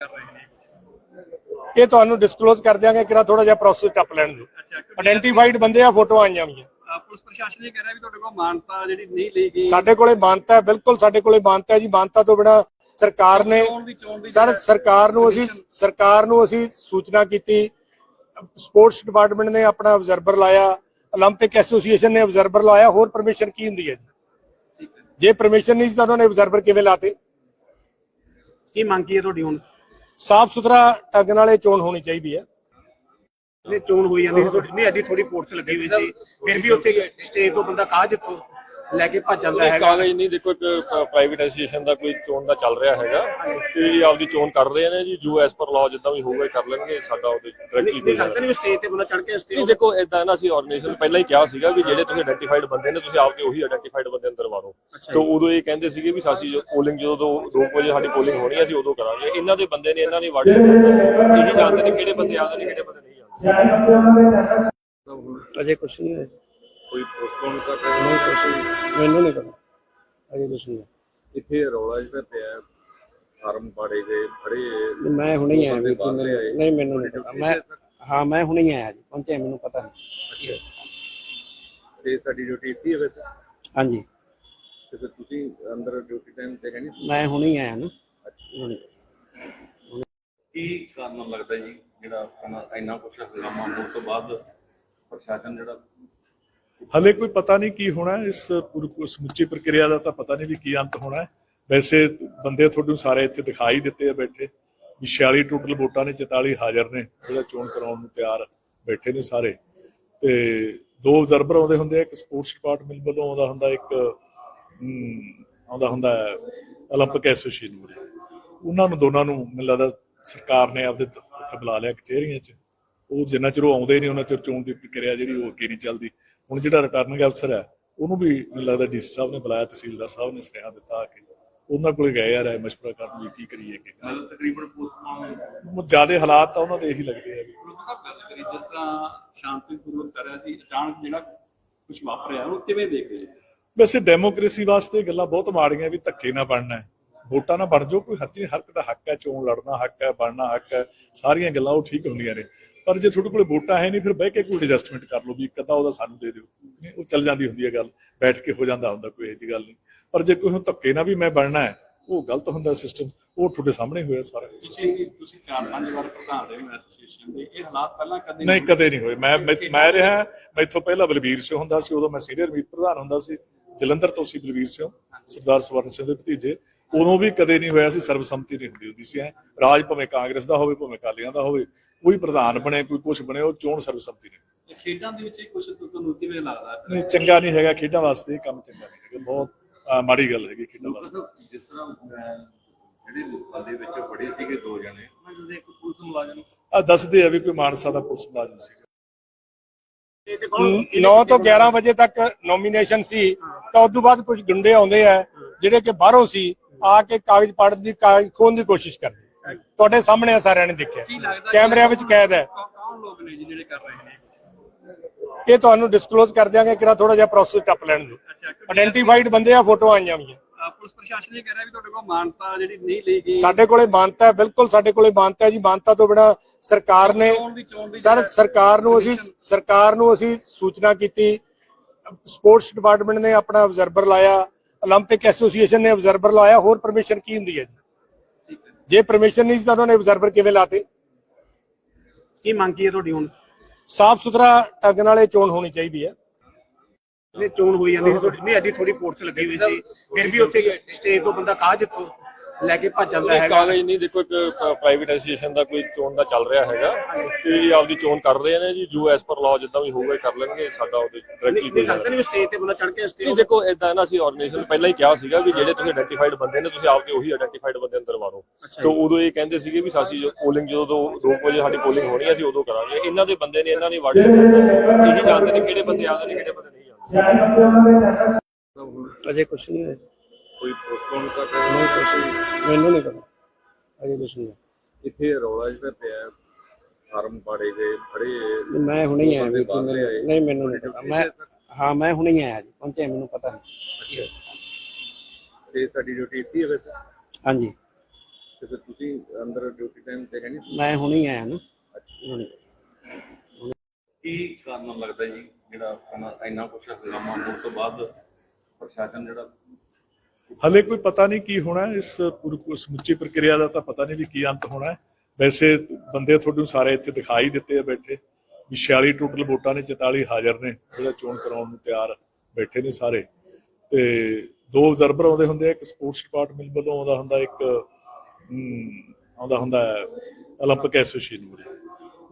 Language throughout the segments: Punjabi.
ਕਰ ਰਹੇ ਨੇ ਇਹ ਤੁਹਾਨੂੰ ਡਿਸਕਲੋਜ਼ ਕਰ ਦਿਆਂਗੇ ਕਿਰਾ ਥੋੜਾ ਜਿਹਾ ਪ੍ਰੋਸੈਸ ਟੱਪ ਲੈਣ ਦਿਓ ਅੱਛਾ ਕਿਉਂਕਿ ਆਇਡੈਂਟੀਫਾਈਡ ਬੰਦੇ ਆ ਫੋਟੋ ਆਈਆਂ ਹੋਈਆਂ ਅਹ ਪੁਲਿਸ ਪ੍ਰਸ਼ਾਸਨ ਇਹ ਕਹਿ ਰਿਹਾ ਵੀ ਤੁਹਾਡੇ ਕੋਲ ਮਾਨਤਾ ਜਿਹੜੀ ਨਹੀਂ ਲਈ ਗਈ ਸਾਡੇ ਕੋਲੇ ਮਾਨਤਾ ਹੈ ਬਿਲਕੁਲ ਸਾਡੇ ਕੋਲੇ ਮਾਨਤਾ ਹੈ ਜੀ ਮਾਨਤਾ ਤੋਂ ਬਿਨਾ ਸਰਕਾਰ ਨੇ ਚੋਣ ਦੀ ਚੋਣ ਦੀ ਸਰ ਜਿਹੜਾ ਸਰਕਾਰ ਨੂੰ ਅਸੀਂ ਸਰਕਾਰ ਨੂੰ ਅਸੀਂ ਸੂਚਨਾ ਕੀਤੀ ਸਪੋਰਟਸ ਡਿਪਾਰਟਮੈਂਟ ਨੇ ਆਪਣਾ ਆਬਜ਼ਰਵਰ ਲਾਇਆ 올림픽 ਐਸੋਸੀਏਸ਼ਨ ਨੇ ਆਬਜ਼ਰਵਰ ਲਾਇਆ ਹੋਰ ਪਰਮਿਸ਼ਨ ਕੀ ਹੁੰਦੀ ਹੈ ਜੀ ਠੀਕ ਹੈ ਜੇ ਪਰਮਿਸ਼ਨ ਨਹੀਂ ਸੀ ਤਾਂ ਉਹਨਾਂ ਨੇ ਆਬਜ਼ਰਵਰ ਕਿਵੇਂ ਲਾਤੇ ਕੀ ਮੰਗ ਕੀ ਹੈ ਤੁਹਾਡੀ ਹੁਣ ਸਾਫ਼ ਸੁਥਰਾ ਢੰਗ ਨਾਲ ਇਹ ਚੋਣ ਹੋਣੀ ਚਾਹੀਦੀ ਹੈ। ਨੇ ਚੋਣ ਹੋਈ ਜਾਂਦੀ ਸੀ ਤੁਹਾਡੀ। ਨਹੀਂ ਅੱਡੀ ਥੋੜੀ ਪੋਰਟਸ ਲੱਗੀ ਹੋਈ ਸੀ। ਫਿਰ ਵੀ ਉੱਥੇ ਸਟੇਜ ਤੋਂ ਬੰਦਾ ਕਾਹ ਤੋਂ ਲੈ ਕੇ ਭੱਜ ਜਾਂਦਾ ਇਹ ਹੈਗਾ। ਕਾਗਜ਼ ਨਹੀਂ ਦੇਖੋ ਇੱਕ ਪ੍ਰਾਈਵੇਟ ਐਸੋਸੀਏਸ਼ਨ ਦਾ ਕੋਈ ਚੋਣ ਦਾ ਚੱਲ ਰਿਹਾ ਹੈਗਾ। ਤੇ ਇਹ ਆਪਦੀ ਚੋਣ ਕਰ ਰਹੇ ਨੇ ਜੀ ਜੋ ਐਸ ਪਰ ਲਾਅ ਜਿੱਦਾਂ ਵੀ ਹੋਊਗਾ ਕਰ ਲੈਣਗੇ ਸਾਡਾ ਉਹਦੇ ਡਾਇਰੈਕਟਲੀ ਨਹੀਂ ਲੱਗਦਾ ਨਹੀਂ ਸਟੇਜ ਤੇ ਬੰਦਾ ਚੜ ਕੇ ਨਹੀਂ ਸਟੇਜ ਦੇਖੋ ਇਦਾਂ ਨਾ ਅਸੀਂ ਆਰਗੇਨਾਈਜੇਸ਼ਨ ਪਹਿਲਾਂ ਹੀ ਕਿਹਾ ਸੀਗਾ ਵੀ ਜਿਹੜੇ ਤੁਸੀਂ ਆਇਡੈਂਟੀਫਾਈਡ ਬੰਦੇ ਨੇ ਤੁਸੀਂ ਆਪਦੇ ਉਹੀ ਆਇਡੈਂਟੀਫਾਈਡ ਬੰਦੇ ਅੰਦਰ ਵਾੜੋ। ਤੇ ਉਦੋਂ ਇਹ ਕਹਿੰਦੇ ਸੀਗੇ ਵੀ ਸਾਡੀ ਜੋ ਪੋਲਿੰਗ ਜਦੋਂ ਦੋ ਦੋ ਕੁ ਵਜੇ ਸਾਡੀ ਪੋਲਿੰਗ ਹੋਣੀ ਹੈ ਅਸੀਂ ਉਦੋਂ ਕਰਾਂਗੇ। ਇਹਨਾਂ ਦੇ ਬੰਦੇ ਨੇ ਇਹਨਾਂ ਨੇ ਵਾੜੇ ਇਹੀ ਜਾਣਦੇ ਨੇ ਕਿਹੜੇ ਬੰਦੇ ਆਉਂਦੇ ਨੇ ਕਿਹੜੇ ਬੰਦੇ ਨਹੀਂ ਆਉਂਦੇ। ਅਜੇ ਕੁਛ ਨਹੀਂ ਹੋਇਆ। ਕੋਈ ਪੋਸਟਪੋਨ ਕਰ ਰਹੇ ਨਹੀਂ ਕੁਛ ਨਹੀਂ। ਮੈਨੂੰ ਨਹੀਂ ਪਤਾ। ਅਜੇ ਕੁਛ ਨਹੀਂ। ਇੱਥੇ ਰੌਲਾ ਜਿਹੜਾ ਪਿਆ ਫਾਰਮ ਪਾੜੇ ਖੜੇ ਨਹੀਂ, ਮੈਂ ਹੁਣੇ ਹੀ ਆਇਆ ਵੀ ਕਿ ਮੈਨੂੰ ਨਹੀਂ ਮੈਨੂੰ ਨਹੀਂ ਪਤਾ। ਮੈਂ ਹਾਂ ਮੈਂ ਹੁਣੇ ਹੀ ਆਇਆ ਜੀ ਪਹੁੰਚਿਆ ਮੈਨੂੰ ਪਤਾ ਨਹੀਂ ਤੇ ਸਾਡੀ ਡਿਊਟੀ ਇੱਥੇ ਹੈ ਵੈਸੇ? ਹਾਂਜੀ। ਤੇ ਫਿਰ ਤੁਸੀਂ ਅੰਦਰ ਡਿਊਟੀ ਟਾਈਮ ਤੇ ਹੈ ਨਹੀਂ ਮੈਂ ਹੁਣੇ ਹੀ ਆਇਆ ਨਾ। ਕੀ ਕਾਰਨ ਲੱਗਦਾ ਜੀ ਜਿਹੜਾ ਆਪਣਾ ਇੰਨਾ ਕੁਛ ਹੰਗਾਮਾ ਹੋਣ ਤੋਂ ਬਾਅਦ ਪ੍ਰਸ਼ਾਸਨ ਜਿਹੜਾ ਹਲੇ ਕੋਈ ਪਤਾ ਨਹੀਂ ਕੀ ਹੋਣਾ ਹੈ, ਇਸ ਪੂਰੀ ਸਮੁੱਚੀ ਪ੍ਰਕਿਰਿਆ ਦਾ ਤਾਂ ਪਤਾ ਨਹੀਂ ਵੀ ਕੀ ਅੰਤ ਹੋਣਾ ਹੈ ਵੈਸੇ ਬੰਦੇ ਤੁਹਾਨੂੰ ਸਾਰੇ ਇੱਥੇ ਦਿਖਾਈ ਦਿੱਤੇ ਆ ਬੈਠੇ ਵੀ 46 ਟੋਟਲ ਵੋਟਾਂ ਨੇ 44 ਹਾਜ਼ਰ ਨੇ ਜਿਹੜਾ ਚੋਣ ਕਰਾਉਣ ਨੂੰ ਤਿਆਰ ਬੈਠੇ ਨੇ ਸਾਰੇ ਤੇ ਦੋ ਆਬਜ਼ਰਵਰ ਆਉਂਦੇ ਹੁੰਦੇ ਆ ਇੱਕ ਸਪੋਰਟਸ ਡਿਪਾਰਟਮੈਂਟ ਵੱਲੋਂ ਆਉਂਦਾ ਹੁੰਦਾ ਇੱਕ ਅਮ, ਆਉਂਦਾ ਹੁੰਦਾ 올림픽 ਐਸੋਸੀਏਸ਼ਨ ਵੱਲੋਂ ਉਹਨਾਂ ਨੂੰ ਦੋਨਾਂ ਨੂੰ ਮੈਨੂੰ ਲੱਗਦਾ ਸਰਕਾਰ ਨੇ ਆਪਦੇ ਦ- ਉੱਥੇ ਬੁਲਾ ਲਿਆ ਕਚਹਿਰੀਆਂ 'ਚ ਉਹ ਜਿੰਨਾ ਚਿਰ ਉਹ ਆਉਂਦੇ ਨਹੀਂ ਉਹਨਾਂ ਚਿਰ ਚੋਣ ਦੀ ਪ੍ਰਕਿਰਿਆ ਜਿਹੜੀ ਉਹ ਅੱਗੇ ਨਹੀਂ ਚੱਲਦੀ ਹੁਣ ਜਿਹੜਾ ਰਿਟਰਨਿੰਗ ਅਫਸਰ ਹੈ ਉਹਨੂੰ ਵੀ ਮੈਨੂੰ ਲੱਗਦਾ ਡੀਸੀ ਸਾਹਿਬ ਨੇ ਬੁਲਾਇਆ ਤਹਿਸੀਲਦਾਰ ਸਾਹਿਬ ਨੇ ਸੁਨੇਹਾ ਦਿੱਤਾ ਕਿ। ਉਹਨਾਂ ਕੋਲੇ ਗਏ ਆ ਰਾਏ ਮਸ਼ਵਰਾ ਕਰਨ ਵੀ ਕੀ ਕਰੀਏ ਕਿ ਮਤਲਬ ਤਕਰੀਬਨ ਪੋਸਟਪੋਨ ਜ਼ਿਆਦਾ ਹਾਲਾਤ ਤਾਂ ਉਹਨਾਂ ਦੇ ਇਹੀ ਲੱਗਦੇ ਆ ਵੀ। ਸਾਹਿਬ ਗੱਲ ਕਰੀ ਜਿਸ ਤਰ੍ਹਾਂ ਸ਼ਾਂਤੀਪੂਰਵਕ ਕਰ ਰਿਹਾ ਸੀ ਅਚਾਨਕ ਜਿਹੜਾ ਕੁਝ ਵਾਪਰਿਆ ਉਹ ਕਿਵੇਂ ਦੇਖਦੇ ਜੀ ਵੈਸੇ ਡੈਮੋਕ੍ਰੇਸੀ ਵਾਸਤੇ ਗੱਲਾਂ ਬਹੁਤ ਮਾੜੀਆਂ ਵੀ ਧੱਕੇ ਨਾ ਬਣਨਾ ਵੋਟਾਂ ਨਾ ਬਣ ਜਾਓ ਕੋਈ ਹਰ ਚੀਜ਼ ਹਰ ਇੱਕ ਦਾ ਹੱਕ ਹੈ ਚੋਣ ਲੜਨਾ ਹੱਕ ਹੈ ਬਣਨਾ ਹੱਕ ਹੈ ਸਾਰੀਆਂ ਗੱਲਾਂ ਉਹ ਠੀਕ ਹੁੰਦੀਆਂ ਨੇ। ਪਰ ਜੇ ਤੁਹਾਡੇ ਕੋਲੇ ਵੋਟਾਂ ਹੈ ਨਹੀਂ ਫਿਰ ਬਹਿ ਕੇ ਕੋਈ ਐਡਜਸਟਮੈਂਟ ਕਰ ਲਓ ਵੀ ਇੱਕ ਅੱਧਾ ਉਹਦਾ ਸਾਨੂੰ ਦੇ ਦਿਓ। ਉਹ ਚੱਲ ਜਾਂਦੀ ਹੁੰਦੀ ਹੈ ਗੱਲ ਬੈਠ ਕੇ ਹੋ ਜਾਂਦਾ ਹੁੰਦਾ ਕੋਈ ਇਹੋ ਗੱਲ ਨਹੀਂ। ਪਰ ਜੇ ਕੋਈ ਹੁਣ ਧੱਕੇ ਨਾਲ ਵੀ ਮੈਂ ਬਣਨਾ ਹੈ ਉਹ ਗਲਤ ਹੁੰਦਾ ਸਿਸਟਮ ਉਹ ਤੁਹਾਡੇ ਸਾਹਮਣੇ ਹੋਇਆ ਸਾਰਾ। ਤੁਸੀਂ ਤੁਸੀਂ ਚਾਰ ਪੰਜ ਵਾਰ ਪ੍ਰਧਾਨ ਰਹੇ ਹੋ ਐਸੋਸੀਏਸ਼ਨ ਦੇ ਇਹ ਹਾਲਾਤ ਪਹਿਲਾਂ ਕਦੇ ਨਹੀਂ ਕਦੇ ਨਹੀਂ ਹੋਏ। ਮੈਂ ਮੈਂ- ਮੈਂ ਰਿਹਾ ਮੈਥੋਂ ਪਹਿਲਾਂ ਬਲਬੀਰ ਸਿੰਘ ਹੁੰਦਾ ਸੀ ਉਦੋਂ ਮੈਂ ਸੀਨੀਅਰ ਮੀਤ ਪ੍ਰਧਾਨ ਹੁੰਦਾ ਸੀ ਜਲੰਧਰ ਤੋਂ ਸੀ ਬਲਬੀਰ ਸਿੰਘ ਸਰਦਾਰ ਸਵਰਨ ਸਿੰਘ ਦੇ ਭਤੀਜੇ। ਉਦੋਂ ਵੀ ਕਦੇ ਨਹੀਂ ਹੋਇਆ ਸੀ ਸਰਬਸੰਮਤੀ ਨਹੀਂ ਹੁੰਦੀ ਹੁੰਦੀ ਸੀ ਐ ਰਾਜ ਭਾਵੇਂ ਕਾਂਗਰਸ ਦਾ ਹੋਵੇ ਭਾਵੇਂ ਅਕਾਲੀਆਂ ਦਾ ਹੋਵੇ ਕੋਈ ਪ੍ਰਧਾਨ ਬਣੇ ਕੋਈ ਕੁਝ ਬਣੇ ਉਹ ਚੋਣ ਸਰਬਸੰਮਤੀ ਨਹੀਂ ਇਹ ਖੇਡਾਂ ਦੇ ਵਿੱਚ ਕੁਝ ਤੁਹਾਨੂੰ ਕਿਵੇਂ ਲੱਗਦਾ? ਨਹੀਂ ਚੰਗਾ ਨਹੀਂ ਹੈਗਾ ਖੇਡਾਂ ਵਾਸਤੇ ਇਹ ਕੰਮ ਚੰਗਾ ਨਹੀਂ ਹੈਗਾ। ਬਹੁਤ ਮਾੜੀ ਗੱਲ ਹੈਗੀ ਖੇਡਾਂ ਵਾਸਤੇ। ਜਿਸ ਤਰ੍ਹਾਂ ਜਿਹੜੇ ਲੋਕਾਂ ਦੇ ਵਿੱਚ ਬੜੇ ਸੀਗੇ ਦੋ ਜਣੇ ਉਹਨਾਂ ਦੇ ਇੱਕ ਪੁਲਿਸ ਮੁਲਾਜ਼ਮ ਆ ਦੱਸਦੇ ਆ ਵੀ ਕੋਈ ਮਾਨਸਾ ਦਾ ਪੁਲਿਸ ਮੁਲਾਜ਼ਮ ਸੀ 9 ਤੋਂ 11 ਵਜੇ ਤੱਕ ਨੋਮੀਨੇਸ਼ਨ ਸੀ। ਤਾਂ ਉਸ ਤੋਂ ਬਾਅਦ ਕੁਝ ਗੁੰਡੇ ਆਉਂਦੇ ਆ ਜਿਹੜੇ ਕਿ ਬਾਹਰੋਂ ਸੀ ਆ ਕੇ ਕਾਗਜ਼ ਪੜਨ ਦੀ ਕਾਗਜ਼ ਖੋਣ ਦੀ ਕੋਸ਼ਿਸ਼ ਕਰਦੇ। ਤੁਹਾਡੇ ਸਾਹਮਣੇ ਆ ਸਾਰਿਆਂ ਨੇ ਦੇਖਿਆ ਕੀ ਲੱਗਦਾ ਕੈਮਰਿਆਂ ਵਿੱਚ ਕੈਦ ਹੈ ਕੌਣ ਕੌਣ ਲੋਕ ਨੇ ਜੀ ਜਿਹੜੇ ਕਰ ਰਹੇ ਨੇ ਇਹ ਤੁਹਾਨੂੰ ਡਿਸਕਲੋਜ਼ ਕਰ ਦਿਆਂਗੇ ਕਿਰਾ ਥੋੜਾ ਜਿਹਾ ਪ੍ਰੋਸੈਸ ਟੱਪ ਲੈਣ ਦਿਓ ਅੱਛਾ ਕਿਉਂਕਿ ਆਇਡੈਂਟੀਫਾਈਡ ਬੰਦੇ ਆ ਫੋਟੋ ਆਈਆਂ ਹੋਈਆਂ ਅਹ ਪੁਲਿਸ ਪ੍ਰਸ਼ਾਸਨ ਇਹ ਕਹਿ ਰਿਹਾ ਵੀ ਤੁਹਾਡੇ ਕੋਲ ਮਾਨਤਾ ਜਿਹੜੀ ਨਹੀਂ ਲਈ ਗਈ ਸਾਡੇ ਕੋਲੇ ਮਾਨਤਾ ਹੈ ਬਿਲਕੁਲ ਸਾਡੇ ਕੋਲੇ ਮਾਨਤਾ ਹੈ ਜੀ ਮਾਨਤਾ ਤੋਂ ਬਿਨਾ ਸਰਕਾਰ ਨੇ ਚੋਣ ਦੀ ਚੋਣ ਦੀ ਸਰ ਜਿਹੜਾ ਸਰਕਾਰ ਨੂੰ ਅਸੀਂ ਸਰਕਾਰ ਨੂੰ ਅਸੀਂ ਸੂਚਨਾ ਕੀਤੀ ਸਪੋਰਟਸ ਡਿਪਾਰਟਮੈਂਟ ਨੇ ਆਪਣਾ ਆਬਜ਼ਰਵਰ ਲਾਇਆ 올림픽 ਐਸੋਸੀਏਸ਼ਨ ਨੇ ਆਬਜ਼ਰਵਰ ਲਾਇਆ ਹੋਰ ਪਰਮਿਸ਼ਨ ਕੀ ਹੁੰਦੀ ਹੈ ਜੀ ਠੀਕ ਹੈ ਜੇ ਪਰਮਿਸ਼ਨ ਨਹੀਂ ਸੀ ਤਾਂ ਉਹਨਾਂ ਨੇ ਆਬਜ਼ਰਵਰ ਕਿਵੇਂ ਲਾਤੇ? ਕੀ ਮੰਗ ਕੀ ਹੈ ਤੁਹਾਡੀ ਹੁਣ? ਸਾਫ਼ ਸੁਥਰਾ ਢੰਗ ਨਾਲ ਇਹ ਚੋਣ ਹੋਣੀ ਚਾਹੀਦੀ ਹੈ। ਨੇ ਚੋਣ ਹੋਈ ਜਾਂਦੀ ਸੀ ਤੁਹਾਡੀ। ਨਹੀਂ ਅੱਡੀ ਥੋੜੀ ਪੋਰਟਸ ਲੱਗੀ ਹੋਈ ਸੀ। ਫਿਰ ਵੀ ਉੱਥੇ ਸਟੇਜ ਤੋਂ ਬੰਦਾ ਕਾਜ ਤੋਂ ਲੈ ਕੇ ਭੱਜ ਜਾਂਦਾ ਇਹ ਹੈਗਾ। ਕਾਗਜ਼ ਨਹੀਂ ਦੇਖੋ ਇੱਕ ਪ੍ਰਾਈਵੇਟ ਐਸੋਸੀਏਸ਼ਨ ਦਾ ਕੋਈ ਚੋਣ ਦਾ ਚੱਲ ਰਿਹਾ ਹੈਗਾ। ਤੇ ਇਹ ਆਪਦੀ ਚੋਣ ਕਰ ਰਹੇ ਨੇ ਜੀ ਜੋ ਐਸ ਪਰ ਲਾਅ ਜਿੱਦਾਂ ਵੀ ਹੋਊਗਾ ਇਹ ਕਰ ਲੈਣਗੇ ਸਾਡਾ ਉਹਦੇ ਡਾਇਰੈਕਟਲੀ ਨਹੀਂ ਲੱਗਦਾ ਨਹੀਂ। ਸਟੇਜ ਤੇ ਬੰਦਾ ਚੜ ਕੇ ਸਟੇਜ ਦੇਖੋ ਇਦਾਂ ਨਾ ਅਸੀਂ ਆਰਗੇਨਾਈਜੇਸ਼ਨ ਪਹਿਲਾਂ ਹੀ ਕਿਹਾ ਸੀਗਾ ਵੀ ਜਿਹੜੇ ਤੁਸੀਂ ਆਇਡੈਂਟੀਫਾਈਡ ਬੰਦੇ ਨੇ ਤੁਸੀਂ ਆਪਦੇ ਉਹੀ ਆਇਡੈਂਟੀਫਾਈਡ ਬੰਦੇ ਅੰਦਰ ਵਾੜੋ ਤੇ ਉਦੋਂ ਇਹ ਕਹਿੰਦੇ ਸੀਗੇ ਵੀ ਸਾਡੀ ਜੋ ਪੋਲਿੰਗ ਜਦੋਂ ਦੋ ਦੋ ਕੁ ਵਜੇ ਸਾਡੀ ਪੋਲਿੰਗ ਹੋਣੀ ਹੈ ਅਸੀਂ ਉਦੋਂ ਕਰਾਂਗੇ। ਇਹਨਾਂ ਦੇ ਬੰਦੇ ਨੇ ਇਹਨਾਂ ਨੇ ਵਾੜੇ ਇਹੀ ਜਾਣਦੇ ਨੇ ਕਿਹੜੇ ਬੰਦੇ ਆਉਂਦੇ ਨੇ ਕਿਹੜੇ ਬੰਦੇ ਨਹੀਂ ਆਉਂਦੇ। ਅਜੇ ਕੁਛ ਨਹੀਂ ਹੋਇਆ। ਕੋਈ ਪੋਸਟਪੋਨ ਕਰ ਰਹੇ ਨਹੀਂ ਕੁਛ ਨਹੀਂ। ਮੈਨੂੰ ਨਹੀਂ ਪਤਾ। ਅਜੇ ਕੁਛ ਨਹੀਂ ਹੋਇਆ। ਇੱਥੇ ਰੌਲਾ ਜਿਹੜਾ ਪਿਆ ਫਾਰਮ ਪਾੜੇ ਗਏ ਨਹੀਂ, ਮੈਂ ਹੁਣੇ ਹੀ ਆਇਆ ਵੀ ਕਿ ਮੈਨੂੰ ਨਹੀਂ ਮੈਨੂੰ ਨਹੀਂ ਪਤਾ। ਮੈਂ ਹਾਂ? ਮੈਂ ਹੁਣੇ ਹੀ ਆਇਆ ਜੀ ਪਹੁੰਚਿਆ ਮੈਨੂੰ ਪਤਾ ਨਹੀਂ ਤੇ ਸਾਡੀ ਡਿਊਟੀ ਇੱਥੇ ਹੈ ਵੈਸੇ? ਹਾਂਜੀ। ਤੇ ਫਿਰ ਤੁਸੀਂ ਅੰਦਰ ਡਿਊਟੀ ਟਾਈਮ ਤੇ ਹੈ ਨਹੀਂ ਮੈਂ ਹੁਣੇ ਹੀ ਆਇਆ ਨਾ। ਹੁਣੇ। ਕੀ ਕਾਰਨ ਲੱਗਦਾ ਜੀ ਜਿਹੜਾ ਆਪਣਾ ਇੰਨਾ ਕੁਛ ਹੰਗਾਮਾ ਹੋਣ ਤੋਂ ਬਾਅਦ ਪ੍ਰਸ਼ਾਸਨ ਜਿਹੜਾ ਹਲੇ ਕੋਈ ਪਤਾ ਨਹੀਂ ਕੀ ਹੋਣਾ ਹੈ, ਇਸ ਪੂਰੀ ਸਮੁੱਚੀ ਪ੍ਰਕਿਰਿਆ ਦਾ ਤਾਂ ਪਤਾ ਨਹੀਂ ਵੀ ਕੀ ਅੰਤ ਹੋਣਾ ਹੈ ਵੈਸੇ ਬੰਦੇ ਤੁਹਾਨੂੰ ਸਾਰੇ ਇੱਥੇ ਦਿਖਾਈ ਦਿੱਤੇ ਆ ਬੈਠੇ ਵੀ 46 ਟੋਟਲ ਵੋਟਾਂ ਨੇ 44 ਹਾਜ਼ਰ ਨੇ ਜਿਹੜਾ ਚੋਣ ਕਰਾਉਣ ਨੂੰ ਤਿਆਰ ਬੈਠੇ ਨੇ ਸਾਰੇ ਤੇ ਦੋ ਅਬਜ਼ਰਵਰ ਆਉਂਦੇ ਹੁੰਦੇ ਆ ਇੱਕ ਸਪੋਰਟਸ ਡਿਪਾਰਟਮੈਂਟ ਵੱਲੋਂ ਆਉਂਦਾ ਹੁੰਦਾ ਇੱਕ ਅਮ, ਆਉਂਦਾ ਹੁੰਦਾ 올림픽 ਐਸੋਸੀਏਸ਼ਨ ਵੱਲੋਂ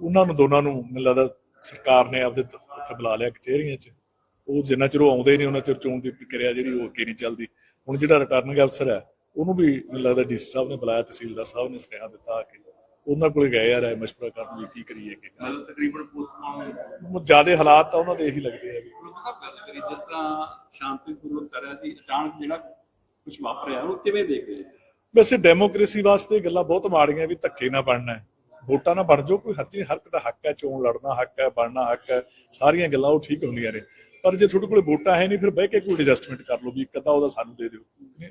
ਉਹਨਾਂ ਨੂੰ ਦੋਨਾਂ ਨੂੰ ਮੈਨੂੰ ਲੱਗਦਾ ਸਰਕਾਰ ਨੇ ਆਪਦੇ ਤ- ਉੱਥੇ ਬੁਲਾ ਲਿਆ ਕਚਹਿਰੀਆਂ 'ਚ ਉਹ ਜਿੰਨਾ ਚਿਰ ਉਹ ਆਉਂਦੇ ਨਹੀਂ ਉਹਨਾਂ ਚਿਰ ਚੋਣ ਦੀ ਪ੍ਰਕਿਰਿਆ ਜਿਹੜੀ ਉਹ ਅੱਗੇ ਨਹੀਂ ਚੱਲਦੀ ਹੁਣ ਜਿਹੜਾ ਰਿਟਰਨਿੰਗ ਅਫਸਰ ਹੈ ਉਹਨੂੰ ਵੀ ਮੈਨੂੰ ਲੱਗਦਾ ਡੀਸੀ ਸਾਹਿਬ ਨੇ ਬੁਲਾਇਆ ਤਹਿਸੀਲਦਾਰ ਸਾਹਿਬ ਨੇ ਸੁਨੇਹਾ ਦਿੱਤਾ ਕਿ। ਉਹਨਾਂ ਕੋਲੇ ਗਏ ਆ ਰਾਏ ਮਸ਼ਵਰਾ ਕਰਨ ਵੀ ਕੀ ਕਰੀਏ ਕਿ ਮਤਲਬ ਤਕਰੀਬਨ ਪੋਸਟਮਾਰਟਮ ਜ਼ਿਆਦਾ ਹਾਲਾਤ ਤਾਂ ਉਹਨਾਂ ਦੇ ਇਹੀ ਲੱਗਦੇ ਆ ਵੀ। ਸਾਹਿਬ ਗੱਲ ਕਰੀ ਜਿਸ ਤਰ੍ਹਾਂ ਸ਼ਾਂਤੀਪੂਰਵਕ ਕਰ ਰਿਹਾ ਸੀ ਅਚਾਨਕ ਜਿਹੜਾ ਕੁਝ ਵਾਪਰਿਆ ਉਹ ਕਿਵੇਂ ਦੇਖਦੇ ਜੀ ਵੈਸੇ ਡੈਮੋਕ੍ਰੇਸੀ ਵਾਸਤੇ ਗੱਲਾਂ ਬਹੁਤ ਮਾੜੀਆਂ ਵੀ ਧੱਕੇ ਨਾ ਬਣਨਾ ਹੈ। ਵੋਟਾਂ ਨਾ ਬਣ ਜਾਓ ਕੋਈ ਹਰ ਚੀਜ਼ ਹਰ ਇੱਕ ਦਾ ਹੱਕ ਹੈ ਚੋਣ ਲੜਨਾ ਹੱਕ ਹੈ ਬਣਨਾ ਹੱਕ ਹੈ ਸਾਰੀਆਂ ਗੱਲਾਂ ਉਹ ਠੀਕ ਹੁੰਦੀਆਂ ਨੇ। ਪਰ ਜੇ ਤੁਹਾਡੇ ਕੋਲੇ ਵੋਟਾਂ ਹੈ ਨਹੀਂ ਫਿਰ ਬਹਿ ਕੇ ਕੋਈ ਐਡਜਸਟਮੈਂਟ ਕਰ ਲਓ ਵੀ ਇੱਕ ਅੱਧਾ ਉਹਦਾ ਸਾਨੂੰ ਦੇ ਦਿਓ।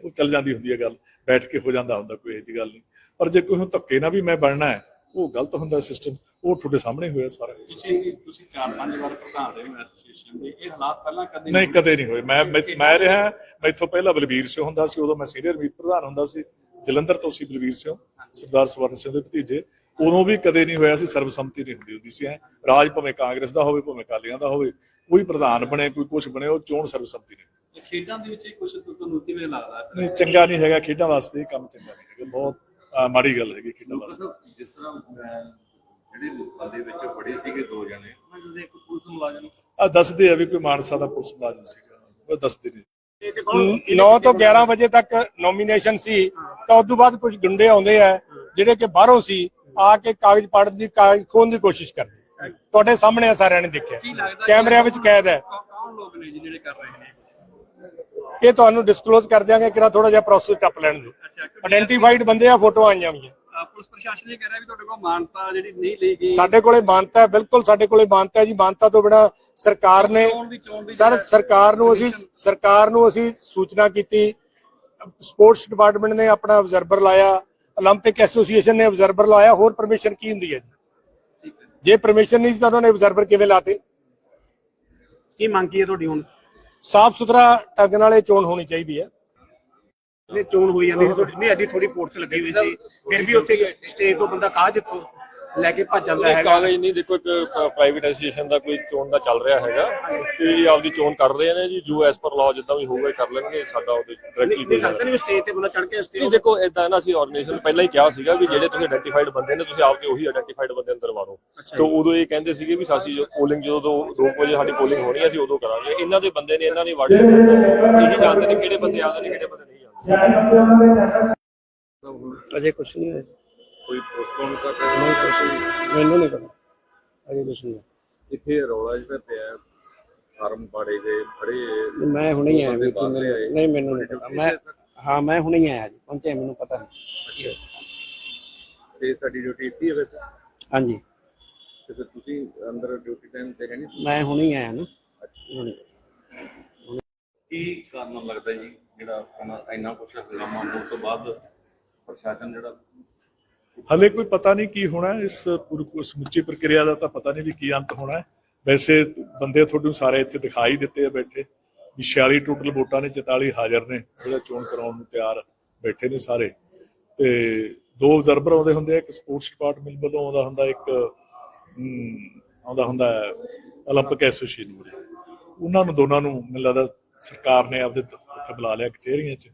ਉਹ ਚੱਲ ਜਾਂਦੀ ਹੁੰਦੀ ਹੈ ਗੱਲ ਬੈਠ ਕੇ ਹੋ ਜਾਂਦਾ ਹੁੰਦਾ ਕੋਈ ਇਹੋ ਗੱਲ ਨਹੀਂ। ਪਰ ਜੇ ਕੋਈ ਹੁਣ ਧੱਕੇ ਨਾ ਵੀ ਮੈਂ ਬਣਨਾ ਹੈ ਉਹ ਗਲਤ ਹੁੰਦਾ ਸਿਸਟਮ ਉਹ ਤੁਹਾਡੇ ਸਾਹਮਣੇ ਹੋਇਆ ਸਾਰਾ। ਤੁਸੀਂ ਤੁਸੀਂ ਚਾਰ ਪੰਜ ਵਾਰ ਪ੍ਰਧਾਨ ਰਹੇ ਹੋ ਐਸੋਸੀਏਸ਼ਨ ਦੇ ਇਹ ਹਾਲਾਤ ਪਹਿਲਾਂ ਕਦੇ ਨਹੀਂ ਕਦੇ ਨਹੀਂ ਹੋਏ। ਮੈਂ ਮੈਂ- ਮੈਂ ਰਿਹਾ ਮੈਥੋਂ ਪਹਿਲਾਂ ਬਲਵੀਰ ਸਿੰਘ ਹੁੰਦਾ ਸੀ ਉਦੋਂ ਮੈਂ ਸੀਨੀਅਰ ਮੀਤ ਪ੍ਰਧਾਨ ਹੁੰਦਾ ਸੀ ਜਲੰਧਰ ਤੋਂ ਸੀ ਬਲਵੀਰ ਸਿੰਘ ਸਰਦਾਰ ਸਵਰਨ ਸਿੰਘ ਦੇ ਭਤੀਜੇ। ਉਦੋਂ ਵੀ ਕਦੇ ਨਹੀਂ ਹੋਇਆ ਸੀ ਸਰਬਸੰਮਤੀ ਨਹੀਂ ਹੁੰਦੀ ਹੁੰਦੀ ਸੀ ਐ। ਰਾਜ ਭਾਵੇਂ ਕਾਂਗਰਸ ਦਾ ਹੋਵੇ ਭਾਵੇਂ ਅਕਾਲੀਆਂ ਦਾ ਹੋਵੇ ਕੋਈ ਪ੍ਰਧਾਨ ਬਣੇ ਕੋਈ ਕੁਝ ਬਣੇ ਉਹ ਚੋਣ ਸਰਬਸੰਮਤੀ ਨਹੀਂ ਇਹ ਖੇਡਾਂ ਦੇ ਵਿੱਚ ਕੁਝ ਤੁਹਾਨੂੰ ਕਿਵੇਂ ਲੱਗਦਾ ਹੈ? ਨਹੀਂ ਚੰਗਾ ਨਹੀਂ ਹੈਗਾ ਖੇਡਾਂ ਵਾਸਤੇ ਕੰਮ ਚੰਗਾ ਨਹੀਂ ਹੈਗਾ। ਬਹੁਤ ਮਾੜੀ ਗੱਲ ਹੈਗੀ ਖੇਡਾਂ ਵਾਸਤੇ। ਜਿਸ ਤਰ੍ਹਾਂ ਜਿਹੜੇ ਲੋਕਾਂ ਦੇ ਵਿੱਚ ਬੜੇ ਸੀਗੇ ਦੋ ਜਣੇ ਉਹਨਾਂ ਦੇ ਇੱਕ ਪੁਲਿਸ ਮੁਲਾਜ਼ਮ। ਆ ਦੱਸਦੇ ਆ ਵੀ ਕੋਈ ਮਾਨਸਾ ਦਾ ਪੁਲਿਸ ਮੁਲਾਜ਼ਮ ਸੀਗਾ। ਉਹ ਦੱਸਦੇ ਨੇ। 9 ਤੋਂ 11 ਵਜੇ ਤੱਕ ਨੋਮੀਨੇਸ਼ਨ ਸੀ ਤਾਂ ਉਸ ਤੋਂ ਬਾਅਦ ਕੁਝ ਗੁੰਡੇ ਆਉਂਦੇ ਆ ਜਿਹੜੇ ਕਿ ਬਾਹਰੋਂ ਸੀ ਆ ਕੇ ਕਾਗਜ਼ ਪੜਨ ਦੀ ਕਾਗਜ਼ ਖੋਣ ਦੀ ਕੋਸ਼ਿਸ਼ ਕਰਦੇ। ਤੁਹਾਡੇ ਸਾਹਮਣੇ ਆ ਸਾਰਿਆਂ ਨੇ ਦੇਖਿਆ ਕੀ ਲੱਗਦਾ ਕੈਮਰਿਆਂ ਵਿੱਚ ਕੈਦ ਹੈ ਕੌ- ਕੌਣ ਲੋਕ ਨੇ ਜੀ ਜਿਹੜੇ ਕਰ ਰਹੇ ਨੇ ਇਹ ਤੁਹਾਨੂੰ ਡਿਸਕਲੋਜ਼ ਕਰ ਦਿਆਂਗੇ ਕਿ ਥੋੜਾ ਜਿਹਾ ਪ੍ਰੋਸੈਸ ਟੱਪ ਲੈਣ ਦਿਓ ਅੱਛਾ ਕਿਉਂਕਿ ਆਇਡੈਂਟੀਫਾਈਡ ਬੰਦੇ ਆ ਫੋਟੋ ਆਈਆਂ ਹੋਈਆਂ ਅਹ ਪੁਲਿਸ ਪ੍ਰਸ਼ਾਸਨ ਇਹ ਕਹਿ ਰਿਹਾ ਵੀ ਤੁਹਾਡੇ ਕੋਲ ਮਾਨਤਾ ਜਿਹੜੀ ਨਹੀਂ ਲਈ ਗਈ ਸਾਡੇ ਕੋਲੇ ਮਾਨਤਾ ਹੈ ਬਿਲਕੁਲ ਸਾਡੇ ਕੋਲੇ ਮਾਨਤਾ ਹੈ ਜੀ ਮਾਨਤਾ ਤੋਂ ਬਿਨਾ ਸਰਕਾਰ ਨੇ ਚੋਣ ਦੀ ਚੋਣ ਦੀ ਸਰ ਜਿਹੜਾ- ਸਰਕਾਰ ਨੂੰ ਅਸੀਂ ਸਰਕਾਰ ਨੂੰ ਅਸੀਂ ਸੂਚਨਾ ਕੀਤੀ ਸਪੋਰਟਸ ਡਿਪਾਰਟਮੈਂਟ ਨੇ ਆਪਣਾ ਅਬਜ਼ਰਵਰ ਲਾਇਆ 올림픽 ਐਸੋਸੀਏਸ਼ਨ ਨੇ ਅਬਜ਼ਰਵਰ ਲਾਇਆ ਹੋਰ ਪਰਮਿਸ਼ਨ ਕੀ ਹੁੰਦੀ ਹੈ ਜੀ ਜੇ ਪਰਮਿਸ਼ਨ ਨਹੀਂ ਸੀ ਤਾਂ ਉਹਨਾਂ ਨੇ ਅਬਜ਼ਰਵਰ ਕਿਵੇਂ ਲਾਤੇ? ਕੀ ਮੰਗ ਕੀ ਹੈ ਤੁਹਾਡੀ ਹੁਣ? ਸਾਫ਼ ਸੁਥਰਾ ਢੰਗ ਨਾਲ ਇਹ ਚੋਣ ਹੋਣੀ ਚਾਹੀਦੀ ਹੈ। ਨੇ ਚੋਣ ਹੋਈ ਜਾਂਦੀ ਸੀ ਤੁਹਾਡੀ। ਨਹੀਂ ਐਡੀ ਥੋੜੀ ਪੋਰਟਸ ਲੱਗੀ ਹੋਈ ਸੀ। ਫਿਰ ਵੀ ਉੱਥੇ ਸਟੇਜ ਤੋਂ ਬੰਦਾ ਕਾਹ ਜਿੱਥੋਂ ਲੈ ਕੇ ਭੱਜ ਜਾਂਦਾ ਇਹ ਹੈਗਾ। ਕਾਗਜ਼ ਨਹੀਂ ਦੇਖੋ ਇੱਕ ਪ੍ਰਾਈਵੇਟ ਐਸੋਸੀਏਸ਼ਨ ਦਾ ਕੋਈ ਚੋਣ ਦਾ ਚੱਲ ਰਿਹਾ ਹੈਗਾ। ਤੇ ਇਹ ਆਪਦੀ ਚੋਣ ਕਰ ਰਹੇ ਨੇ ਜੀ ਜੋ ਐਸ ਪਰ ਲਾਅ ਜਿੱਦਾਂ ਵੀ ਹੋਊਗਾ ਕਰ ਲੈਣਗੇ ਸਾਡਾ ਉਹਦੇ ਡਾਇਰੈਕਟਲੀ ਨਹੀਂ ਲੱਗਦਾ ਨਹੀਂ ਸਟੇਜ ਤੇ ਬੰਦਾ ਚੜ ਕੇ ਨਹੀਂ ਸਟੇਜ ਦੇਖੋ ਇਦਾਂ ਨਾ ਅਸੀਂ ਆਰਗੇਨਾਈਜੇਸ਼ਨ ਪਹਿਲਾਂ ਹੀ ਕਿਹਾ ਸੀਗਾ ਵੀ ਜਿਹੜੇ ਤੁਸੀਂ ਆਇਡੈਂਟੀਫਾਈਡ ਬੰਦੇ ਨੇ ਤੁਸੀਂ ਆਪਦੇ ਉਹੀ ਆਇਡੈਂਟੀਫਾਈਡ ਬੰਦੇ ਅੰਦਰ ਵਾੜੋ ਤੇ ਉਦੋਂ ਇਹ ਕਹਿੰਦੇ ਸੀਗੇ ਵੀ ਸਾਸੀ ਪੋਲਿੰਗ ਜਦੋਂ ਦੋ ਦੋ ਕੁ ਵਜੇ ਸਾਡੀ ਪੋਲਿੰਗ ਹੋਣੀ ਹੈ, ਅਸੀਂ ਉਦੋਂ ਕਰਾਂਗੇ। ਇਹਨਾਂ ਦੇ ਬੰਦੇ ਨੇ ਇਹਨਾਂ ਨੇ ਵਾੜੇ ਇਹੀ ਜਾਣਦੇ ਨੇ ਕਿਹੜੇ ਬੰਦੇ ਆਉਂਦੇ ਨੇ ਕਿਹੜੇ ਬੰਦੇ ਨਹੀਂ ਆਉਂਦੇ ਅਜੇ ਕੁਛ ਨਹੀਂ ਹੋਇਆ। ਕੋਈ ਪੋਸਟਪੋਨ ਕਰ ਨਹੀਂ ਕੁਛ ਨਹੀਂ। ਮੈਨੂੰ ਨਹੀਂ ਪਤਾ। ਅਜੇ ਕੁਛ ਨਹੀਂ। ਇੱਥੇ ਰੌਲਾ ਜਿਹਾ ਪਿਆ ਫਾਰਮ ਪਾੜੇ ਗਏ ਫੜੇ ਮੈਂ ਹੁਣੇ ਹੀ ਆਇਆ ਵੀ ਕਿੰਨੇ ਨਹੀਂ ਮੈਨੂੰ ਨਹੀਂ ਪਤਾ। ਮੈਂ ਹਾਂ ਮੈਂ ਹੁਣੇ ਹੀ ਆਇਆ ਜੀ। ਪਹੁੰਚਿਆ ਮੈਨੂੰ ਪਤਾ ਨਹੀਂ ਤੇ ਸਾਡੀ ਡਿਊਟੀ ਇੱਥੇ ਹੈ ਵੈਸੇ? ਹਾਂਜੀ। ਤੇ ਫਿਰ ਤੁਸੀਂ ਅੰਦਰ ਡਿਊਟੀ ਟਾਈਮ ਤੇ ਹੈ ਨਹੀਂ ਮੈਂ ਹੁਣੇ ਹੀ ਆਇਆ ਨਾ। ਹੁਣੇ ਕੀ ਕਾਰਨ ਲੱਗਦਾ ਜੀ ਜਿਹੜਾ ਆਪਣਾ ਇੰਨਾ ਕੁਛ ਹੰਗਾਮਾ ਹੋਣ ਤੋਂ ਬਾਅਦ ਪ੍ਰਸ਼ਾਸਨ ਜਿਹੜਾ ਹਲੇ ਕੋਈ ਪਤਾ ਨਹੀਂ ਕੀ ਹੋਣਾ ਹੈ, ਇਸ ਪੂਰੀ ਸਮੁੱਚੀ ਪ੍ਰਕਿਰਿਆ ਦਾ ਤਾਂ ਪਤਾ ਨਹੀਂ ਵੀ ਕੀ ਅੰਤ ਹੋਣਾ ਹੈ ਵੈਸੇ ਬੰਦੇ ਤੁਹਾਨੂੰ ਸਾਰੇ ਇੱਥੇ ਦਿਖਾਈ ਦਿੱਤੇ ਆ ਬੈਠੇ ਵੀ 46 ਟੋਟਲ ਵੋਟਾਂ ਨੇ 44 ਹਾਜ਼ਰ ਨੇ ਜਿਹੜਾ ਚੋਣ ਕਰਾਉਣ ਨੂੰ ਤਿਆਰ ਬੈਠੇ ਨੇ ਸਾਰੇ ਤੇ ਦੋ ਅਬਜ਼ਰਵਰ ਆਉਂਦੇ ਹੁੰਦੇ ਆ ਇੱਕ ਸਪੋਰਟਸ ਡਿਪਾਰਟਮੈਂਟ ਵੱਲੋਂ ਆਉਂਦਾ ਹੁੰਦਾ ਇੱਕ ਅਮ, ਆਉਂਦਾ ਹੁੰਦਾ 올림픽 ਐਸੋਸੀਏਸ਼ਨ ਵੱਲੋਂ ਉਹਨਾਂ ਨੂੰ ਦੋਨਾਂ ਨੂੰ ਮੈਨੂੰ ਲੱਗਦਾ ਸਰਕਾਰ ਨੇ ਆਪਦੇ ਤ- ਉੱਥੇ ਬੁਲਾ ਲਿਆ ਕਚਹਿਰੀਆਂ 'ਚ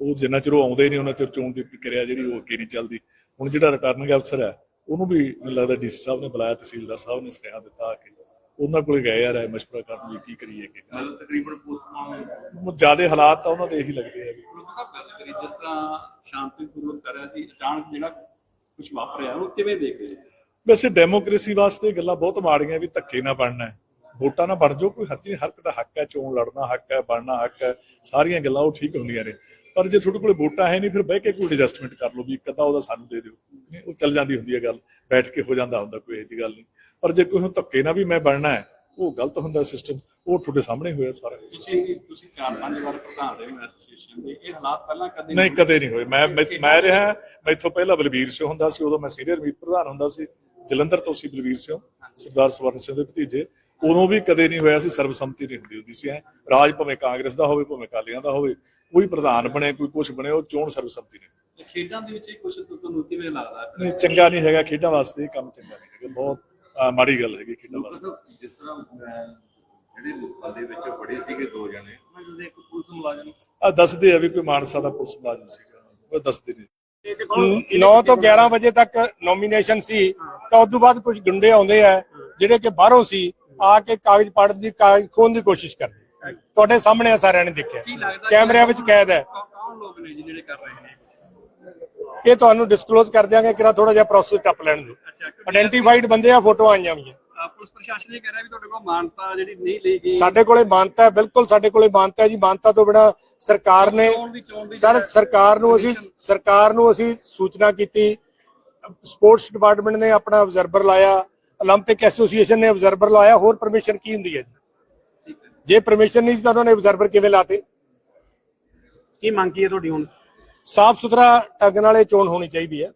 ਉਹ ਜਿੰਨਾ ਚਿਰ ਉਹ ਆਉਂਦੇ ਨਹੀਂ ਉਹਨਾਂ ਚਿਰ ਚੋਣ ਦੀ ਪ੍ਰਕਿਰਿਆ ਜਿਹੜੀ ਉਹ ਅੱਗੇ ਨਹੀਂ ਚੱਲਦੀ। ਹੁਣ ਜਿਹੜਾ ਰਿਟਰਨਿੰਗ ਅਫਸਰ ਹੈ ਉਹਨੂੰ ਵੀ ਮੈਨੂੰ ਲੱਗਦਾ ਡੀਸੀ ਸਾਹਿਬ ਨੇ ਬੁਲਾਇਆ ਤਹਿਸੀਲਦਾਰ ਸਾਹਿਬ ਨੇ ਸੁਨੇਹਾ ਦਿੱਤਾ ਕਿ। ਉਹਨਾਂ ਕੋਲੇ ਗਏ ਰਾਏ ਮਸ਼ਵਰਾ ਕਰਨ ਵੀ ਕੀ ਕਰੀਏ ਕਿ ਮਤਲਬ ਤਕਰੀਬਨ ਪੋਸਟਮਾਰਟਮ ਜ਼ਿਆਦਾ ਹਾਲਾਤ ਤਾਂ ਉਹਨਾਂ ਦੇ ਇਹੀ ਲੱਗਦੇ ਆ ਵੀ। ਗੁਰੂ ਸਾਹਿਬ ਗੱਲ ਕਰੀ ਜਿਸ ਤਰ੍ਹਾਂ ਸ਼ਾਂਤੀਪੂਰਵਕ ਕਰ ਰਿਹਾ ਸੀ ਅਚਾਨਕ ਜਿਹੜਾ ਕੁਝ ਵਾਪਰਿਆ ਉਹ ਕਿਵੇਂ ਦੇਖਦੇ ਵੈਸੇ ਡੈਮੋਕ੍ਰੇਸੀ ਵਾਸਤੇ ਗੱਲਾਂ ਬਹੁਤ ਮਾੜੀਆਂ ਵੀ ਧੱਕੇ ਨਾ ਬਣਨਾ ਵੋਟਾਂ ਨਾ ਬਣ ਜਾਓ ਕੋਈ ਹਰ ਚੀਜ਼ ਹਰ ਇੱਕ ਦਾ ਹੱਕ ਹੈ ਚੋਣ ਲੜਨਾ ਹੱਕ ਹੈ ਬਣਨਾ ਹੱਕ ਹੈ ਸਾਰੀਆਂ ਗੱਲਾਂ ਉਹ ਠੀਕ ਹੁੰਦੀਆਂ ਨੇ। ਪਰ ਜੇ ਤੁਹਾਡੇ ਕੋਲੇ ਵੋਟਾਂ ਹੈ ਨਹੀਂ ਫਿਰ ਬਹਿ ਕੇ ਕੋਈ ਐਡਜਸਟਮੈਂਟ ਕਰ ਲਓ ਵੀ ਇੱਕ ਅੱਧਾ ਉਹਦਾ ਸਾਨੂੰ ਦੇ ਦਿਓ। ਉਹ ਚੱਲ ਜਾਂਦੀ ਹੁੰਦੀ ਹੈ ਗੱਲ ਬੈਠ ਕੇ ਹੋ ਜਾਂਦਾ ਹੁੰਦਾ ਕੋਈ ਇਹੋ ਗੱਲ ਨਹੀਂ। ਪਰ ਜੇ ਕੋਈ ਹੁਣ ਧੱਕੇ ਨਾ ਵੀ ਮੈਂ ਬਣਨਾ ਹੈ ਉਹ ਗਲਤ ਹੁੰਦਾ ਸਿਸਟਮ ਉਹ ਤੁਹਾਡੇ ਸਾਹਮਣੇ ਹੋਇਆ ਸਾਰਾ। ਤੁਸੀਂ ਤੁਸੀਂ ਚਾਰ ਪੰਜ ਵਾਰ ਪ੍ਰਧਾਨ ਰਹੇ ਹੋ ਐਸੋਸੀਏਸ਼ਨ ਦੇ ਇਹ ਹਾਲਾਤ ਪਹਿਲਾਂ ਕਦੇ ਨਹੀਂ ਕਦੇ ਨਹੀਂ ਹੋਏ। ਮੈਂ ਮੈਂ- ਮੈਂ ਰਿਹਾ ਮੈਥੋਂ ਪਹਿਲਾਂ ਬਲਬੀਰ ਸਿੰਘ ਹੁੰਦਾ ਸੀ ਉਦੋਂ ਮੈਂ ਸੀਨੀਅਰ ਮੀਤ ਪ੍ਰਧਾਨ ਹੁੰਦਾ ਸੀ ਜਲੰਧਰ ਤੋਂ ਸੀ ਬਲਬੀਰ ਸਿੰਘ ਸਰਦਾਰ ਸਵਰਨ ਸਿੰਘ ਦੇ ਭਤੀਜੇ। ਉਦੋਂ ਵੀ ਕਦੇ ਨਹੀਂ ਹੋਇਆ ਸੀ ਸਰਬਸੰਮਤੀ ਨਹੀਂ ਹੁੰਦੀ ਹੁੰਦੀ ਸੀ ਐ। ਰਾਜ ਭਾਵੇਂ ਕਾਂਗਰਸ ਦਾ ਹੋਵੇ ਭਾਵੇਂ ਅਕਾਲੀਆਂ ਦਾ ਹੋਵੇ ਕੋਈ ਪ੍ਰਧਾਨ ਬਣੇ ਕੋਈ ਕੁਝ ਬਣੇ ਉਹ ਚੋਣ ਸਰਬਸੰਮਤੀ ਨਹੀਂ ਖੇਡਾਂ ਦੇ ਵਿੱਚ ਕੁਝ ਤੁਹਾਨੂੰ ਕਿਵੇਂ ਲੱਗਦਾ? ਨਹੀਂ ਚੰਗਾ ਨਹੀਂ ਹੈਗਾ ਖੇਡਾਂ ਵਾਸਤੇ ਇਹ ਕੰਮ ਚੰਗਾ ਨਹੀਂ ਹੈਗਾ। ਬਹੁਤ ਮਾੜੀ ਗੱਲ ਹੈਗੀ ਖੇਡਾਂ ਵਾਸਤੇ। ਜਿਸ ਤਰ੍ਹਾਂ ਜਿਹੜੇ ਲੋਕਾਂ ਦੇ ਵਿੱਚ ਬੜੇ ਸੀਗੇ ਦੋ ਜਣੇ ਉਹਨਾਂ ਜਿਹਦੇ ਇੱਕ ਪੁਲਿਸ ਮੁਲਾਜ਼ਮ। ਆ ਦੱਸਦੇ ਆ ਵੀ ਕੋਈ ਮਾਨਸਾ ਦਾ ਪੁਲਿਸ ਮੁਲਾਜ਼ਮ ਸੀਗਾ। ਉਹ ਦੱਸਦੇ ਨੇ। 9 ਤੋਂ 11 ਵਜੇ ਤੱਕ ਨੋਮੀਨੇਸ਼ਨ ਸੀ ਤਾਂ ਉਸ ਤੋਂ ਬਾਅਦ ਕੁਝ ਗੁੰਡੇ ਆਉਂਦੇ ਆ ਜਿਹੜੇ ਕਿ ਬਾਹਰੋਂ ਸੀ। ਆ ਕੇ ਕਾਗਜ਼ ਪੜ੍ਹਨ ਦੀ ਕਾਗਜ਼ ਖੋਣ ਦੀ ਕੋਸ਼ਿਸ਼ ਕਰਦੇ ਤੁਹਾਡੇ ਸਾਹਮਣੇ ਆ ਸਾਰਿਆਂ ਨੇ ਦੇਖਿਆ। ਕੈਮਰਿਆਂ ਵਿੱਚ ਕੈਦ ਹੈ। ਕੌ- ਕੌਣ ਲੋਕ ਨੇ ਜੀ ਜਿਹੜੇ ਕਰ ਰਹੇ ਨੇ? ਇਹ ਤੁਹਾਨੂੰ ਡਿਸਕਲੋਜ਼ ਕਰ ਦਿਆਂਗੇ ਕਿ ਥੋੜਾ ਜਿਹਾ ਪ੍ਰੋਸੈਸ ਟੱਪ ਲੈਣ ਦਿਓ। ਆਇਡੈਂਟੀਫਾਈਡ ਬੰਦੇ ਆ ਫੋਟੋਆਂ ਆਈਆਂ ਹੋਈਆਂ। ਅਹ ਪੁਲਿਸ ਪ੍ਰਸ਼ਾਸਨ ਇਹ ਕਹਿ ਰਿਹਾ ਵੀ ਤੁਹਾਡੇ ਕੋਲ ਮਾਨਤਾ ਜਿਹੜੀ ਨਹੀਂ ਲਈ ਗਈ। ਸਾਡੇ ਕੋਲੇ ਮਾਨਤਾ ਹੈ ਬਿਲਕੁਲ ਸਾਡੇ ਕੋਲੇ ਮਾਨਤਾ ਹੈ ਜੀ। ਮਾਨਤਾ ਤੋਂ ਬਿਨਾ ਸਰਕਾਰ ਨੇ ਚੋਣ ਦੀ ਚੋਣ ਦੀ ਸਰ ਜਿਹੜਾ ਸਰਕਾਰ ਨੂੰ ਅਸੀਂ ਸਰਕਾਰ ਨੂੰ ਅਸੀਂ ਸੂਚਨਾ ਕੀਤੀ। ਸਪੋਰਟਸ ਡਿਪਾਰਟਮੈਂਟ ਨੇ ਆਪਣਾ ਅਬਜ਼ਰਵਰ ਲਾਇਆ। 올림픽 ਐਸੋਸੀਏਸ਼ਨ ਨੇ ਅਬਜ਼ਰਵਰ ਲਾਇਆ ਹੋਰ ਪਰਮਿਸ਼ਨ ਕੀ ਹੁੰਦੀ ਹੈ ਜੀ ਜੇ ਪਰਮਿਸ਼ਨ ਨਹੀਂ ਸੀ ਤਾਂ ਉਹਨਾਂ ਨੇ ਅਬਜ਼ਰਵਰ ਕਿਵੇਂ ਲਾਤੇ ਕੀ ਮੰਗ ਕੀ ਹੈ ਤੁਹਾਡੀ ਹੁਣ ਸਾਫ਼ ਸੁਥਰਾ ਢੰਗ ਨਾਲ ਇਹ ਚੋਣ ਹੋਣੀ ਚਾਹੀਦੀ ਹੈ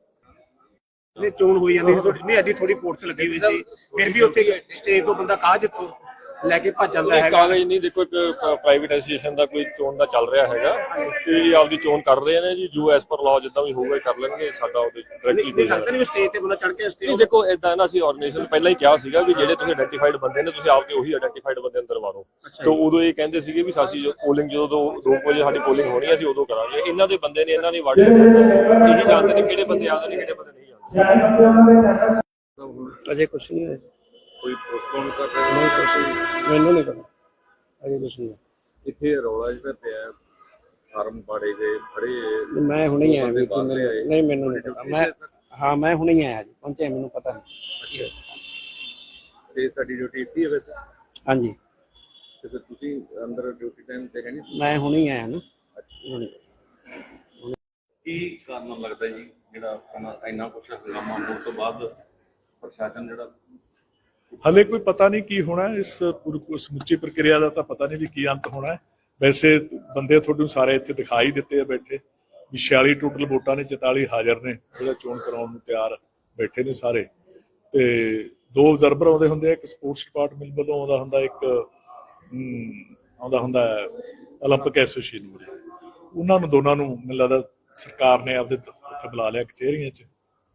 ਨੇ ਚੋਣ ਹੋਈ ਜਾਂਦੀ ਸੀ ਤੁਹਾਡੀ ਨਹੀਂ ਅੱਡੀ ਥੋੜੀ ਪੋਰਟਸ ਲੱਗੀ ਹੋਈ ਸੀ ਫਿਰ ਵੀ ਉੱਥੇ ਸਟੇਜ ਤੋਂ ਬੰਦਾ ਕਾਹ ਜਿੱਤੋਂ ਲੈ ਕੇ ਭੱਜ ਜਾਂਦਾ ਇਹ ਹੈਗਾ। ਕਾਗਜ਼ ਨਹੀਂ ਦੇਖੋ ਇੱਕ ਪ੍ਰਾਈਵੇਟ ਐਸੋਸੀਏਸ਼ਨ ਦਾ ਕੋਈ ਚੋਣ ਦਾ ਚੱਲ ਰਿਹਾ ਹੈਗਾ। ਤੇ ਆਪਦੀ ਚੋਣ ਕਰ ਰਹੇ ਨੇ ਜੀ ਜੋ ਐਸ ਪਰ ਲਾਅ ਜਿੱਦਾਂ ਵੀ ਹੋਊਗਾ ਕਰ ਲੈਣਗੇ ਸਾਡਾ ਉਹਦੇ ਡਾਇਰੈਕਟਲੀ ਨਹੀਂ ਲੱਗਦਾ ਨਹੀਂ ਸਟੇਜ ਤੇ ਬੰਦਾ ਚੜ ਕੇ ਸਟੇਜ ਦੇਖੋ ਇਦਾਂ ਨਾ ਅਸੀਂ ਆਰਗੇਨਾਈਜੇਸ਼ਨ ਪਹਿਲਾਂ ਹੀ ਕਿਹਾ ਸੀਗਾ ਵੀ ਜਿਹੜੇ ਤੁਸੀਂ ਆਇਡੈਂਟੀਫਾਈਡ ਬੰਦੇ ਨੇ ਤੁਸੀਂ ਆਪਦੇ ਉਹੀ ਆਇਡੈਂਟੀਫਾਈਡ ਬੰਦੇ ਅੰਦਰ ਵਾਰੋ ਤੇ ਉਦੋਂ ਇਹ ਕਹਿੰਦੇ ਸੀਗੇ ਵੀ ਸਾਸੀ ਪੋਲਿੰਗ ਜਦੋਂ ਦੋ ਦੋ ਕੁ ਵਜੇ ਸਾਡੀ ਪੋਲਿੰਗ ਹੋਣੀ ਹੈ ਅਸੀਂ ਉਦੋਂ ਕਰਾਂਗੇ। ਇਹਨਾਂ ਦੇ ਬੰਦੇ ਨੇ ਇਹਨਾਂ ਨੇ ਵਾਰਡ ਇਹੀ ਜਾਣਦੇ ਨੇ ਕਿਹੜੇ ਬੰਦੇ ਆਉਂਦੇ ਨੇ ਕਿਹੜੇ ਬੰਦੇ ਨਹੀਂ ਆਉਂਦੇ। ਅਜੇ ਕੁਛ ਨਹੀਂ ਹੋਇਆ। ਕੋਈ ਪੋਸਟਪੋਨ ਕਰ ਰਹੇ ਨਹੀਂ ਕੁਛ ਨਹੀਂ। ਮੈਨੂੰ ਨਹੀਂ ਪਤਾ। ਅਜੇ ਕੁਛ ਨਹੀਂ। ਇੱਥੇ ਰੌਲਾ ਜਿਹੜਾ ਪਿਆ ਫਾਰਮ ਪਾੜੇ ਗਏ ਖੜੇ ਮੈਂ ਹੁਣੇ ਹੀ ਆਇਆ ਵੀ ਆਏ। ਨਹੀਂ ਮੈਨੂੰ ਨਹੀਂ ਪਤਾ। ਮੈਂ ਹਾਂ ਮੈਂ ਹੁਣੇ ਹੀ ਆਇਆ ਜੀ। ਪਹੁੰਚਿਆ ਮੈਨੂੰ ਪਤਾ ਨਹੀਂ ਤੇ ਸਾਡੀ ਡਿਊਟੀ ਇੱਥੇ ਹੈ ਵੈਸੇ? ਹਾਂਜੀ। ਤੇ ਫਿਰ ਤੁਸੀਂ ਅੰਦਰ ਡਿਊਟੀ ਟਾਈਮ ਤੇ ਹੈ ਨਹੀਂ? ਮੈਂ ਹੁਣੇ ਹੀ ਆਇਆ ਨਾ। ਹੁਣੇ। ਕੀ ਕਾਰਨ ਲੱਗਦਾ ਜੀ ਜਿਹੜਾ ਆਪਣਾ ਇੰਨਾ ਕੁਛ ਹੰਗਾਮਾ ਹੋਣ ਤੋਂ ਬਾਅਦ ਪ੍ਰਸ਼ਾਸਨ ਜਿਹੜਾ ਹਲੇ ਕੋਈ ਪਤਾ ਨਹੀਂ ਕੀ ਹੋਣਾ ਹੈ, ਇਸ ਪੂਰੀ ਸਮੁੱਚੀ ਪ੍ਰਕਿਰਿਆ ਦਾ ਤਾਂ ਪਤਾ ਨਹੀਂ ਵੀ ਕੀ ਅੰਤ ਹੋਣਾ ਹੈ। ਵੈਸੇ ਬੰਦੇ ਤੁਹਾਨੂੰ ਸਾਰੇ ਇੱਥੇ ਦਿਖਾਈ ਦਿੱਤੇ ਆ ਬੈਠੇ ਵੀ 46 ਟੋਟਲ ਵੋਟਾਂ ਨੇ 44 ਹਾਜ਼ਰ ਨੇ ਜਿਹੜਾ ਚੋਣ ਕਰਾਉਣ ਨੂੰ ਤਿਆਰ ਬੈਠੇ ਨੇ ਸਾਰੇ ਤੇ ਦੋ ਅਬਜ਼ਰਵਰ ਆਉਂਦੇ ਹੁੰਦੇ ਆ ਇੱਕ ਸਪੋਰਟਸ ਡਿਪਾਰਟਮੈਂਟ ਵੱਲੋਂ ਆਉਂਦਾ ਹੁੰਦਾ ਇੱਕ ਅਮ, ਆਉਂਦਾ ਹੁੰਦਾ 올림픽 ਐਸੋਸੀਏਸ਼ਨ ਵੱਲੋਂ ਉਹਨਾਂ ਨੂੰ ਦੋਨਾਂ ਨੂੰ ਮੈਨੂੰ ਲੱਗਦਾ ਸਰਕਾਰ ਨੇ ਆਪਦੇ ਦ- ਉੱਥੇ ਬੁਲਾ ਲਿਆ ਕਚਹਿਰੀਆਂ 'ਚ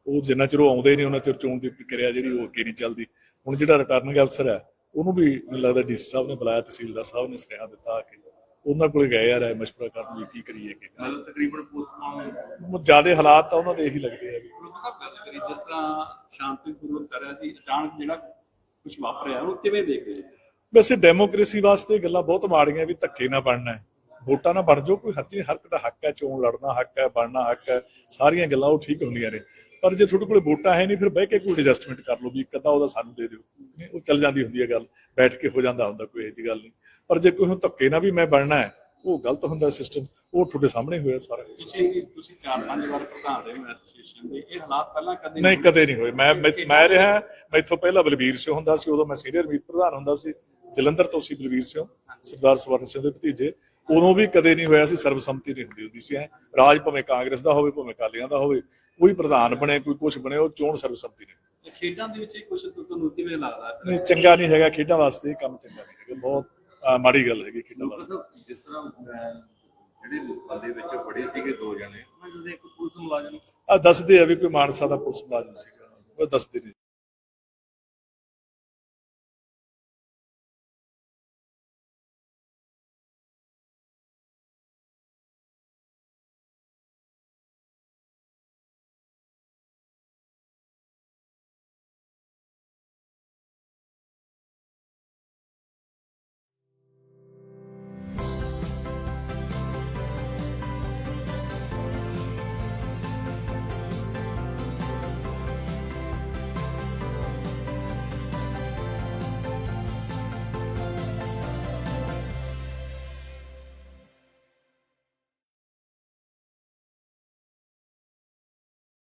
ਉਹ ਜਿੰਨਾ ਚਿਰ ਉਹ ਆਉਂਦੇ ਨਹੀਂ ਉਹਨਾਂ ਚਿਰ ਚੋਣ ਦੀ ਪ੍ਰਕਿਰਿਆ ਜਿਹੜੀ ਉਹ ਅੱਗੇ ਨਹੀਂ ਚੱਲਦੀ ਹੁਣ ਜਿਹੜਾ ਰਿਟਰਨਿੰਗ ਅਫਸਰ ਹੈ ਉਹਨੂੰ ਵੀ ਮੈਨੂੰ ਲੱਗਦਾ ਡੀਸੀ ਸਾਹਿਬ ਨੇ ਬੁਲਾਇਆ ਤਹਿਸੀਲਦਾਰ ਸਾਹਿਬ ਨੇ ਸੁਨੇਹਾ ਦਿੱਤਾ ਕੇ ਉਹਨਾਂ ਕੋਲੇ ਗਏ ਆ ਰਾਏ ਮਸ਼ਵਰਾ ਕਰਨ ਵੀ ਕੀ ਕਰੀਏ ਕੀ ਮਤਲਬ ਤਕਰੀਬਨ ਪੋਸਟਪੋਨ ਜ਼ਿਆਦਾ ਹਾਲਾਤ ਤਾਂ ਉਹਨਾਂ ਦੇ ਇਹੀ ਲੱਗਦੇ ਆ ਵੀ ਗੁਰੂ ਸਾਹਿਬ ਗੱਲ ਕਰੀ ਜਿਸ ਤਰ੍ਹਾਂ ਸ਼ਾਂਤੀਪੂਰਵਕ ਕਰ ਰਿਹਾ ਸੀ ਅਚਾਨਕ ਜਿਹੜਾ ਕੁਝ ਵਾਪਰਿਆ ਉਹ ਕਿਵੇਂ ਦੇਖਦੇ ਜੀ ਵੈਸੇ ਡੈਮੋਕ੍ਰੇਸੀ ਵਾਸਤੇ ਗੱਲਾਂ ਬਹੁਤ ਮਾੜੀਆਂ ਵੀ ਧੱਕੇ ਨਾ ਬਣਨਾ ਹੈ। ਵੋਟਾਂ ਨਾ ਬਣ ਜਾਓ ਕੋਈ ਹਰ ਚੀਜ਼ ਹਰ ਇੱਕ ਦਾ ਹੱਕ ਹੈ ਚੋਣ ਲੜਨਾ ਹੱਕ ਹੈ ਬਣਨਾ ਹੱਕ ਹੈ ਸਾਰੀਆਂ ਗੱਲਾਂ ਉਹ ਠੀਕ ਹੁੰਦੀਆਂ ਨੇ। ਪਰ ਜੇ ਤੁਹਾਡੇ ਕੋਲੇ ਵੋਟਾਂ ਹੈ ਨਹੀਂ ਫਿਰ ਬਹਿ ਕੇ ਕੋਈ ਐਡਜਸਟਮੈਂਟ ਕਰ ਲਓ ਵੀ ਇੱਕ ਅੱਧਾ ਉਹਦਾ ਸਾਨੂੰ ਦੇ ਦਿਓ। ਨਹੀਂ, ਉਹ ਚੱਲ ਜਾਂਦੀ ਹੁੰਦੀ ਹੈ ਗੱਲ ਬੈਠ ਕੇ ਹੋ ਜਾਂਦਾ ਹੁੰਦਾ ਕੋਈ ਇਹੋ ਜਿਹੀ ਗੱਲ ਨਹੀਂ। ਪਰ ਜੇ ਕੋਈ ਹੁਣ ਧੱਕੇ ਨਾ ਵੀ ਮੈਂ ਬਣਨਾ ਹੈ ਉਹ ਗਲਤ ਹੁੰਦਾ ਸਿਸਟਮ ਉਹ ਤੁਹਾਡੇ ਸਾਹਮਣੇ ਹੋਇਆ ਸਾਰਾ। ਕੁਛ। ਤੁਸੀਂ ਤੁਸੀਂ ਚਾਰ ਪੰਜ ਵਾਰ ਪ੍ਰਧਾਨ ਰਹੇ ਹੋ ਐਸੋਸੀਏਸ਼ਨ ਦੇ ਇਹ ਹਾਲਾਤ ਪਹਿਲਾਂ ਕਦੇ ਨਹੀਂ ਕਦੇ ਨਹੀਂ ਹੋਏ। ਮੈਂ ਮੈਂ- ਮੈਂ ਰਿਹਾ ਮੈਥੋਂ ਪਹਿਲਾਂ ਬਲਬੀਰ ਸਿੰਘ ਹੁੰਦਾ ਸੀ ਉਦੋਂ ਮੈਂ ਸੀਨੀਅਰ ਮੀਤ ਪ੍ਰਧਾਨ ਹੁੰਦਾ ਸੀ ਜਲੰਧਰ ਤੋਂ ਸੀ ਬਲਬੀਰ ਸਿੰਘ ਸਰਦਾਰ ਸਵਰਨ ਸਿੰਘ ਦੇ ਭਤੀਜੇ। ਉਦੋਂ ਵੀ ਕਦੇ ਨਹੀਂ ਹੋਇਆ ਸੀ ਸਰਬਸੰਮਤੀ ਨਹੀਂ ਹੁੰਦੀ ਹੁੰਦੀ ਸੀ ਐ। ਰਾਜ ਭਾਵੇਂ ਕਾਂਗਰਸ ਦਾ ਹੋਵੇ ਭਾਵੇਂ ਅਕਾਲੀਆਂ ਦਾ ਹੋਵੇ ਕੋਈ ਪ੍ਰਧਾਨ ਬਣੇ ਕੋਈ ਕੁਝ ਬਣੇ ਉਹ ਚੋਣ ਸਰਬਸੰਮਤੀ ਨਹੀਂ ਇਹ ਖੇਡਾਂ ਦੇ ਵਿੱਚ ਕੁਝ ਤੁਹਾਨੂੰ ਕਿਵੇਂ ਲੱਗਦਾ? ਨਹੀਂ ਚੰਗਾ ਨਹੀਂ ਹੈਗਾ ਖੇਡਾਂ ਵਾਸਤੇ ਇਹ ਕੰਮ ਚੰਗਾ ਨਹੀਂ ਹੈਗਾ ਬਹੁਤ ਮਾੜੀ ਗੱਲ ਹੈਗੀ ਖੇਡਾਂ ਵਾਸਤੇ। ਜਿਸ ਤਰ੍ਹਾਂ ਜਿਹੜੇ ਲੋਕਾਂ ਦੇ ਵਿੱਚ ਬੜੇ ਸੀਗੇ ਦੋ ਜਣੇ ਉਹਨਾਂ ਜਿਹਦੇ ਇੱਕ ਪੁਲਿਸ ਮੁਲਾਜ਼ਮ। ਆ ਦੱਸਦੇ ਆ ਵੀ ਕੋਈ ਮਾਨਸਾ ਦਾ ਪੁਲਿਸ ਮੁਲਾਜ਼ਮ ਸੀਗਾ ਉਹ ਦੱਸਦੇ ਨੇ।